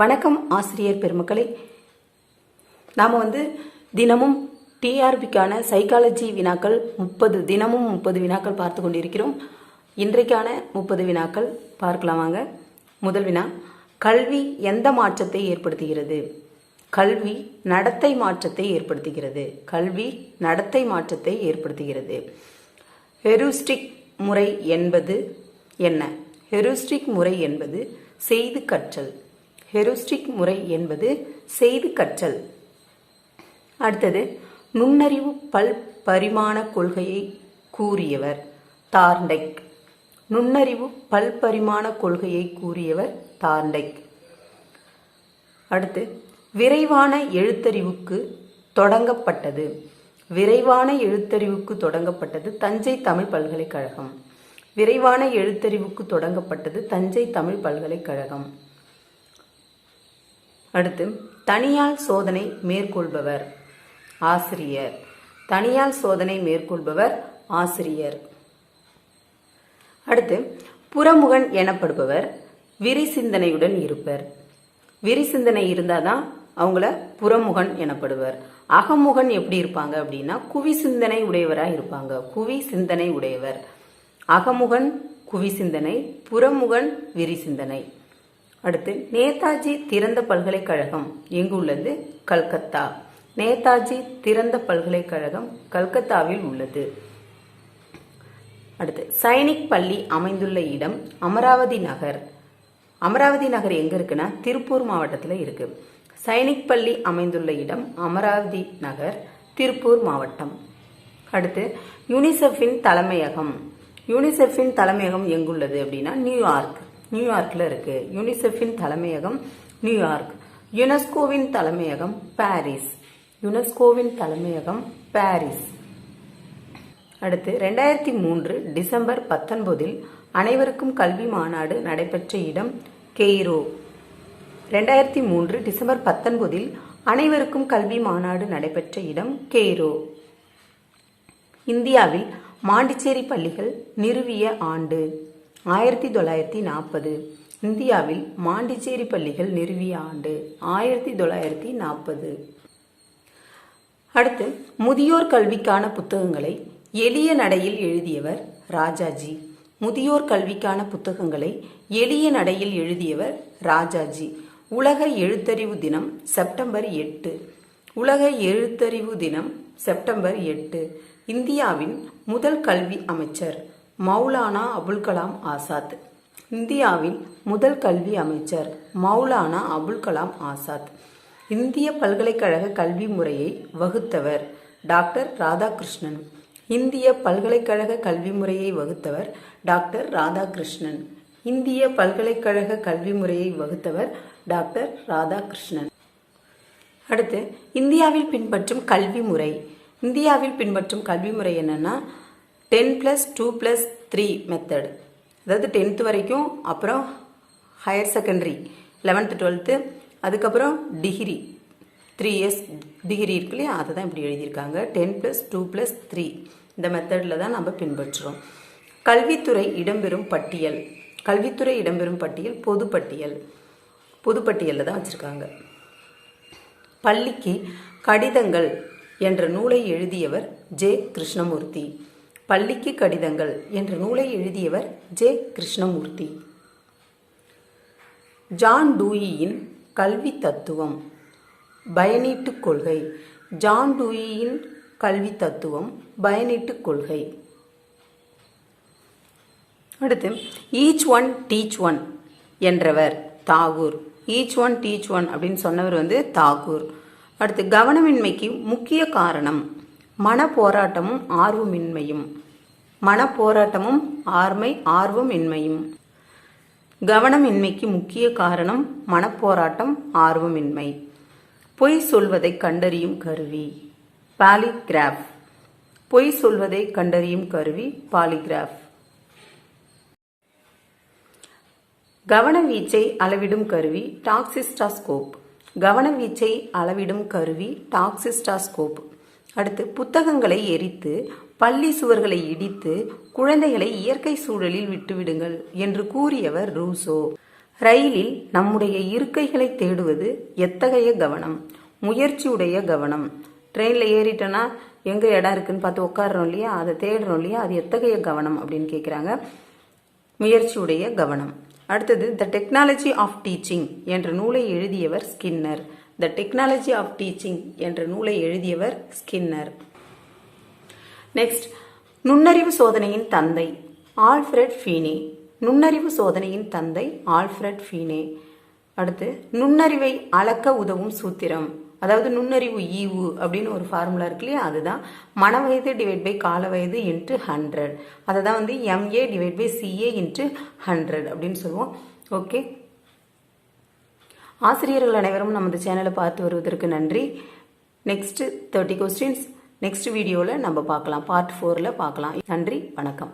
வணக்கம் ஆசிரியர் பெருமக்களே. நாம் வந்து தினமும் டிஆர்பிக்கான சைக்காலஜி வினாக்கள் முப்பது தினமும் முப்பது வினாக்கள் பார்த்து கொண்டிருக்கிறோம். இன்றைக்கான முப்பது வினாக்கள் பார்க்கலாம் வாங்க. முதல் வினா கல்வி எந்த மாற்றத்தை ஏற்படுத்துகிறது? கல்வி நடத்தை மாற்றத்தை ஏற்படுத்துகிறது. கல்வி நடத்தை மாற்றத்தை ஏற்படுத்துகிறது. ஹெருஸ்டிக் முறை என்பது என்ன? ஹெருஸ்டிக் முறை என்பது செய்து கற்றல். ஹெரோஸ்டிக் முறை என்பது செய்து கற்றல். அடுத்தது நுண்ணறிவு பல் பரிமாண கொள்கையை கூறியவர் தார்ண்டைக். நுண்ணறிவு பல்பரிமாண கொள்கையை கூறியவர் தார்ண்டைக். அடுத்து விரைவான எழுத்தறிவுக்கு தொடங்கப்பட்டது. விரைவான எழுத்தறிவுக்கு தொடங்கப்பட்டது தஞ்சை தமிழ் பல்கலைக்கழகம். விரைவான எழுத்தறிவுக்கு தொடங்கப்பட்டது தஞ்சை தமிழ் பல்கலைக்கழகம். அடுத்து தனியால் சோதனை மேற்கொள்பவர். ஆசிரியர். தனியால் சோதனை மேற்கொள்பவர் ஆசிரியர். அடுத்து புறமுகன் எனப்படுபவர் விரி சிந்தனையுடன் இருப்பர். விரி சிந்தனை இருந்தாதான் அவங்கள புறமுகன் எனப்படுவர். அகமுகன் எப்படி இருப்பாங்க அப்படின்னா குவி சிந்தனை உடையவராக இருப்பாங்க. குவி சிந்தனை உடையவர். அகமுகன் குவி சிந்தனை புறமுகன் விரி சிந்தனை அடுத்து நேதாஜி திறந்த பல்கலைக்கழகம். எங்கு உள்ளது கல்கத்தா. நேதாஜி திறந்த பல்கலைக்கழகம் கல்கத்தாவில் உள்ளது. அடுத்து சைனிக் பள்ளி அமைந்துள்ள இடம் அமராவதி நகர். அமராவதி நகர் எங்க இருக்குன்னா? திருப்பூர் மாவட்டத்தில் இருக்கு. சைனிக் பள்ளி அமைந்துள்ள இடம் அமராவதி நகர் திருப்பூர் மாவட்டம். அடுத்து யூனிசெஃபின் தலைமையகம். யூனிசெஃபின் தலைமையகம் எங்குள்ளது அப்படின்னா நியூயார்க். நியூயார்க்கில் இருக்கு. யூனிசெஃபின் தலைமையகம் நியூயார்க். யுனெஸ்கோவின் தலைமையகம் பாரிஸ். யுனெஸ்கோவின் தலைமையகம் பாரிஸ். அடுத்து ரெண்டாயிரத்தி மூன்று டிசம்பர் பத்தொன்பதில் அனைவருக்கும் கல்வி மாநாடு நடைபெற்ற இடம் கெய்ரோ. ரெண்டாயிரத்தி மூன்று டிசம்பர் பத்தொன்பதில் அனைவருக்கும் கல்வி மாநாடு நடைபெற்ற இடம் கெய்ரோ. இந்தியாவில் மாண்டிச்சேரி பள்ளிகள் நிறுவிய ஆண்டு. ஆயிரத்தி தொள்ளாயிரத்தி நாற்பது. இந்தியாவில் மாண்டிச்சேரி பள்ளிகள் நிறுவிய ஆண்டு ஆயிரத்தி தொள்ளாயிரத்தி நாற்பது. அடுத்து முதியோர் கல்விக்கான புத்தகங்களை எளிய நடையில் எழுதியவர் ராஜாஜி. முதியோர் கல்விக்கான புத்தகங்களை எளிய நடையில் எழுதியவர் ராஜாஜி. உலக எழுத்தறிவு தினம் செப்டம்பர் எட்டு. உலக எழுத்தறிவு தினம் செப்டம்பர் எட்டு. இந்தியாவின் முதல் கல்வி அமைச்சர் மௌலானா அபுல் கலாம் ஆசாத். இந்தியாவின் முதல் கல்வி அமைச்சர் மௌலானா அபுல் கலாம் ஆசாத். இந்திய பல்கலைக்கழக கல்வி முறையை வகுத்தவர் டாக்டர் ராதாகிருஷ்ணன். இந்திய பல்கலைக்கழக கல்வி முறையை வகுத்தவர் டாக்டர் ராதாகிருஷ்ணன். இந்திய பல்கலைக்கழக கல்வி முறையை வகுத்தவர் டாக்டர் ராதாகிருஷ்ணன். அடுத்து இந்தியாவில் பின்பற்றும் கல்வி முறை. இந்தியாவில் பின்பற்றும் கல்வி முறை என்னன்னா ten plus two plus three method அதாவது டென்த்து வரைக்கும் அப்புறம் ஹையர் செகண்டரி லெவன்த்து டுவெல்த்து அதுக்கப்புறம் டிகிரி த்ரீ இயர்ஸ் டிகிரி இருக்கு இல்லையா? அதை தான் இப்படி எழுதியிருக்காங்க. Ten plus two plus three இந்த மெத்தடில் தான் நம்ம பின்பற்றுறோம். கல்வித்துறை இடம்பெறும் பட்டியல். கல்வித்துறை இடம்பெறும் பட்டியல் பொது பட்டியல். பொது பட்டியலில் தான் வச்சுருக்காங்க. பள்ளிக்கு கடிதங்கள் என்ற நூலை எழுதியவர் ஜே கிருஷ்ணமூர்த்தி. பள்ளிக்கு கடிதங்கள் என்ற நூலை எழுதியவர் ஜே. கிருஷ்ணமூர்த்தி. ஜான் டூயியின் கல்வி தத்துவம். பயனீட்டுக் கொள்கை. ஜான் டூயியின் கல்வி தத்துவம் பயனீட்டுக் கொள்கை. அடுத்து ஈச் ஒன் டீச் ஒன் என்றவர் Tagore. Each one teach one அப்படின்னு சொன்னவர் வந்து தாகூர். அடுத்து கவனமின்மைக்கு முக்கிய காரணம் மன போராட்டமும் ஆர்வமின்மையும். மனப்போராட்டமும் ஆர்மை ஆர்மை ஆர்வமின்மையும் கவனமின்மைக்கு முக்கிய காரணம் மனப்போராட்டம் ஆர்வமின்மை. பொய் சொல்வதை கண்டறியும் கருவி. பாலிகிராஃப். பொய் சொல்வதை கண்டறியும் கருவி பாலிகிராஃப். கவனவீச்சை அளவிடும் கருவி டாக்சிஸ்டாஸ்கோப் கவனவீச்சை அளவிடும் கருவி டாக்சிஸ்டாஸ்கோப் அடுத்து புத்தகங்களை எரித்து பள்ளி சுவர்களை இடித்து குழந்தைகளை இயற்கை சூழலில் விட்டுவிடுங்கள் என்று கூறியவர் ரூசோ. ரயிலில் நம்முடைய இருக்கைகளை தேடுவது எத்தகைய கவனம்? முயற்சியுடைய கவனம். ட்ரெயினில் ஏறிட்டோன்னா எங்கே இடம் இருக்குன்னு பார்த்து உட்காடுறோம் இல்லையா? அதை தேடுறோம் இல்லையா? அது எத்தகைய கவனம் அப்படின்னு கேட்குறாங்க முயற்சியுடைய கவனம். அடுத்தது த டெக்னாலஜி ஆஃப் டீச்சிங் என்ற நூலை எழுதியவர் Skinner. The technology of teaching என்ற நூலை எழுதியவர் ஸ்கின்னர். நெக்ஸ்ட் நுண்ணறிவு சோதனையின் தந்தை ஆல்ஃபிரட் ஃபீனே. நுண்ணறிவு சோதனையின் தந்தை ஆல்ஃபிரட் ஃபீனே. அடுத்து நுண்ணறிவை அளக்க உதவும் சூத்திரம். அதாவது நுண்ணறிவு ஈவு அப்படின்னு ஒரு ஃபார்முலா இருக்கு இல்லையா? அதுதான் மனவயது டிவைட் பை கால வயது இன்ட்டு ஹண்ட்ரட் அதை தான் வந்து MA divide by CA into hundred அப்படின்னு சொல்லுவோம். ஓகே ஆசிரியர்கள் அனைவரும் நமது சேனலை பார்த்து வருவதற்கு நன்றி. நெக்ஸ்ட் தேர்ட்டி கொஸ்டின்ஸ் நெக்ஸ்ட் வீடியோவில் நம்ம பார்க்கலாம். பார்ட் ஃபோரில் பார்க்கலாம். நன்றி. வணக்கம்.